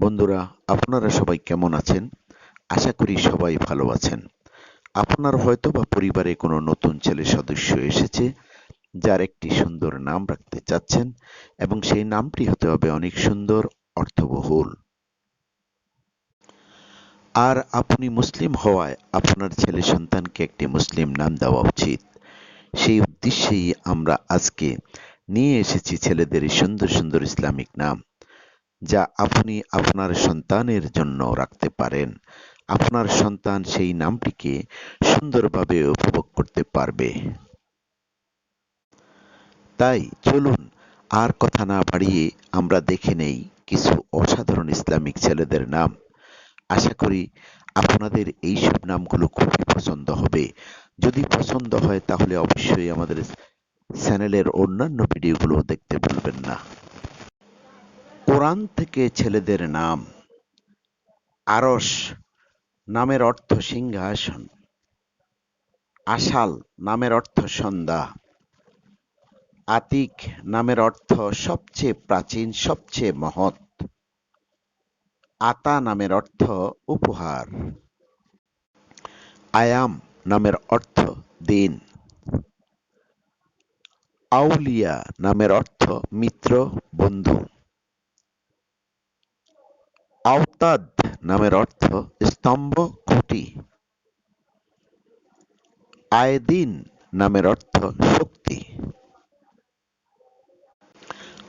বন্ধুরা, আপনারা সবাই কেমন আছেন? আশা করি সবাই ভালো আছেন। আপনার হয়তো বা পরিবারে কোনো নতুন ছেলে সদস্য এসেছে, যার একটি সুন্দর নাম রাখতে চাচ্ছেন, এবং সেই নামটি হতে হবে অনেক সুন্দর, অর্থবহুল। আর আপনি মুসলিম হওয়ায় আপনার ছেলে সন্তানকে একটি মুসলিম নাম দেওয়া উচিত। সেই উদ্দেশ্যেই আমরা আজকে নিয়ে এসেছি ছেলেদের সুন্দর সুন্দর ইসলামিক নাম। যা আপনি আপনার সন্তানের জন্য রাখতে পারেন। আপনার সন্তান সেই নামটিকে সুন্দরভাবে উপভোগ করতে পারবে। তাই চলুন আর কথা না বাড়িয়ে আমরা দেখে নেই কিছু অসাধারণ ইসলামিক ছেলেদের নাম। আশা করি আপনাদের এইসব নামগুলো খুবই পছন্দ হবে। যদি পছন্দ হয় তাহলে অবশ্যই আমাদের চ্যানেলের অন্যান্য ভিডিওগুলো দেখতে ভুলবেন না। কোরআন থেকে ছেলেদের নাম। আরস নামের অর্থ সিংহাসন। আশাল নামের অর্থ সন্ধ্যা। আতিক নামের অর্থ সবচেয়ে প্রাচীন, সবচেয়ে মহৎ। আতা নামের অর্থ উপহার। আয়াম নামের অর্থ দিন। আউলিয়া নামের অর্থ মিত্র বন্ধু। আওতাদ নামের অর্থ স্তম্ভ, খুঁটি। আয়দিন নামের অর্থ শক্তি।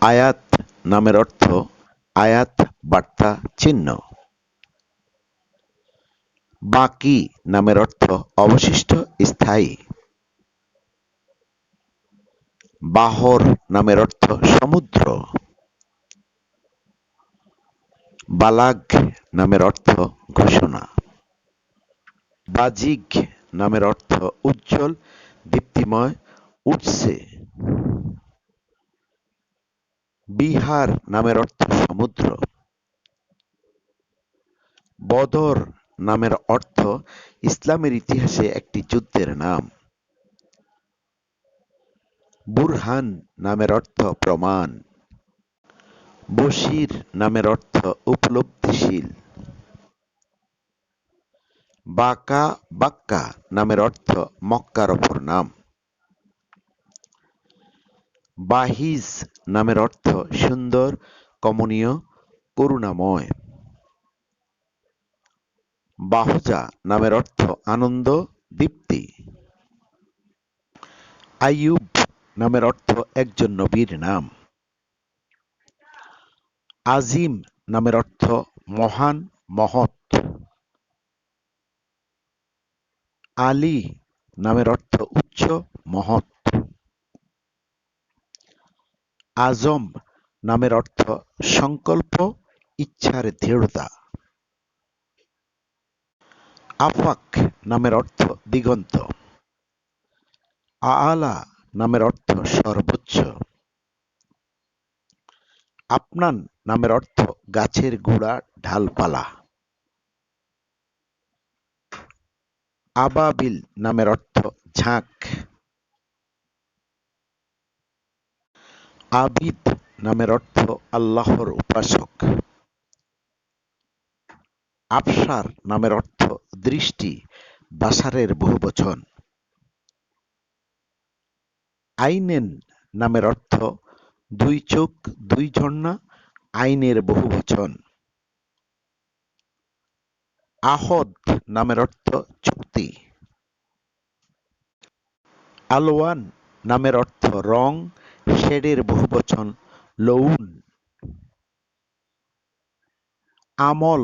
আয়াত নামের অর্থ আয়াত, বার্তা, চিহ্ন। বাকি নামের অর্থ অবশিষ্ট, স্থায়ী। বাহর নামের অর্থ সমুদ্র। বালাগ নামের অর্থ ঘোষণা। বাজিগ নামের অর্থ উজ্জ্বল, দীপ্তিময়, উঠছে। বিহার নামের অর্থ সমুদ্র। বদর নামের অর্থ ইসলামের ইতিহাসে একটি যুদ্ধের নাম। বুরহান নামের অর্থ প্রমাণ। বশির নামের অর্থ উপলব্ধিশীল। বাকা, বাক্কা নামের অর্থ মক্কার অপর নাম। বাহিজ নামের অর্থ সুন্দর, কমনীয়, করুণাময়। বাহজা নামের অর্থ আনন্দ, দীপ্তি। আইয়ুব নামের অর্থ একজন নবীর নাম। আজিম নামের অর্থ মহান মহৎ। আলী নামের অর্থ উচ্চ মহৎ। আজম নামের অর্থ সংকল্প, ইচ্ছার দৃঢ়তা। আফাক নামের অর্থ দিগন্ত। আলা নামের অর্থ সর্বোচ্চ। আপনান নামের অর্থ গাছের গোড়া, ঢালপালা। আবাবিল নামের অর্থ ঝাঁক। আবিদ নামের অর্থ আল্লাহর উপাসক। আফসার নামের অর্থ দৃষ্টি, বাসারের বহুবচন। আইনেন নামের অর্থ দুই চোখ, দুই ঝর্ণা, আইনের বহুবচন। আহদ নামের অর্থ চুক্তি। আলোয়ান নামের অর্থ রং, শেডের বহুবচন লৌন আমল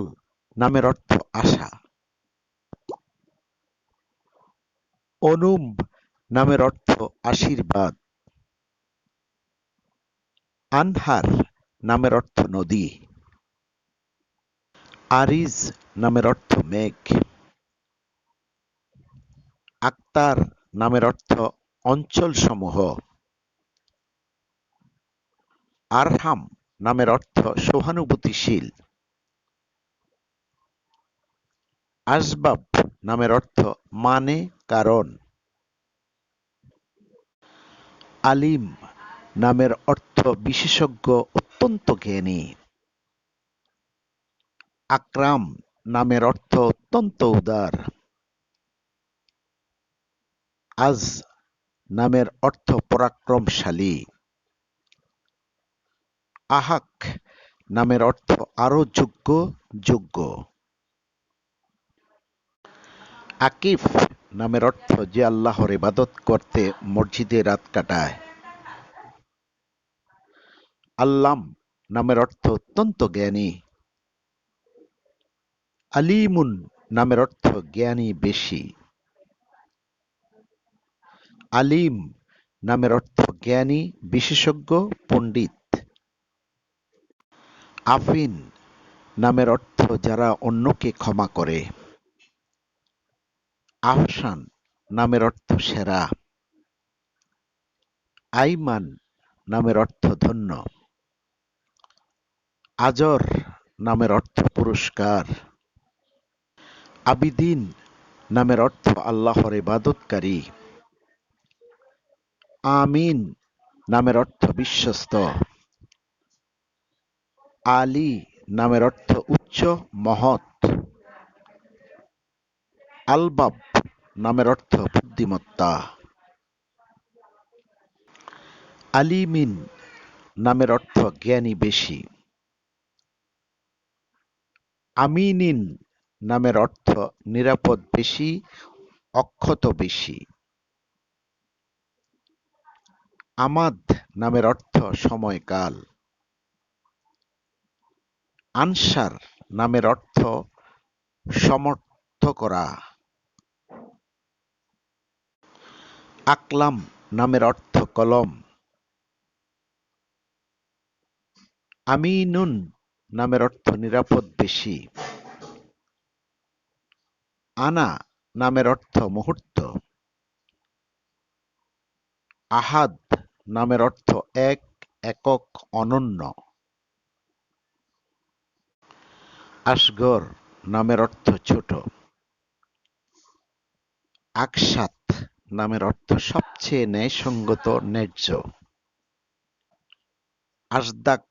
নামের অর্থ আশা। অনুম নামের অর্থ আশীর্বাদ। আনহার নামের অর্থ নদী। আরিজ নামের অর্থ মেঘ। আক্তার নামের অর্থ অঞ্চল সমূহ আরহাম নামের অর্থ সহানুভূতিশীল। আসবাব নামের অর্থ মানে কারণ। আলিম নামের অর্থ বিশেষজ্ঞ অত্যন্ত জ্ঞানী। আকরাম নামের অর্থ অত্যন্ত উদার। আজ নামের অর্থ পরাক্রমশালী। আহাক নামের অর্থ আরও যোগ্য যোগ্য। আকিফ নামের অর্থ যে আল্লাহর ইবাদত করতে মসজিদে রাত কাটায়। আল্লাম নামের অর্থ অত্যন্ত জ্ঞানী। আলিমুন নামের অর্থ জ্ঞানী বেশি। আলিম নামের অর্থ জ্ঞানী, বিশেষজ্ঞ, পণ্ডিত। আফিন নামের অর্থ যারা অন্যকে ক্ষমা করে। আহসান নামের অর্থ সেরা। আইমান নামের অর্থ ধন্য। আজর নামের অর্থ পুরস্কার। আবিদিন নামের অর্থ আল্লাহর ইবাদতকারী। আমিন নামের অর্থ বিশ্বস্ত। আলী নামের অর্থ উচ্চ মহৎ। আলবাব নামের অর্থ বুদ্ধিমত্তা। আলিমিন নামের অর্থ জ্ঞানী বেশি। আমিনিন নামের অর্থ নিরাপদ বেশি, অক্ষত বেশি। আমাদ নামের অর্থ সময়কাল। আনসার নামের অর্থ সমর্থ করা। আকলাম নামের অর্থ কলম। আমিনুন নামের অর্থ নিরাপদ বেশি। আনা নামের অর্থ মুহূর্ত। আহাদ নামের অর্থ এক, একক, অনন্য। আসগর নামের অর্থ ছোট। আকসাত নামের অর্থ সবচেয়ে ন্যায়সঙ্গত, ন্যায্য। আসদাক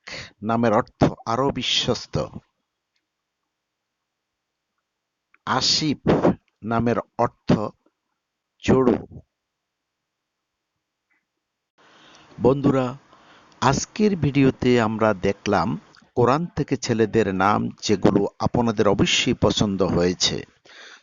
নামের অর্থ আরও বিশ্বস্ত। আসিফ নামের অর্থ চড়ু বন্ধুরা, আজকের ভিডিওতে আমরা দেখলাম কোরআন থেকে ছেলেদের নাম যেগুলো আপনাদের অবশ্যই পছন্দ হয়েছে।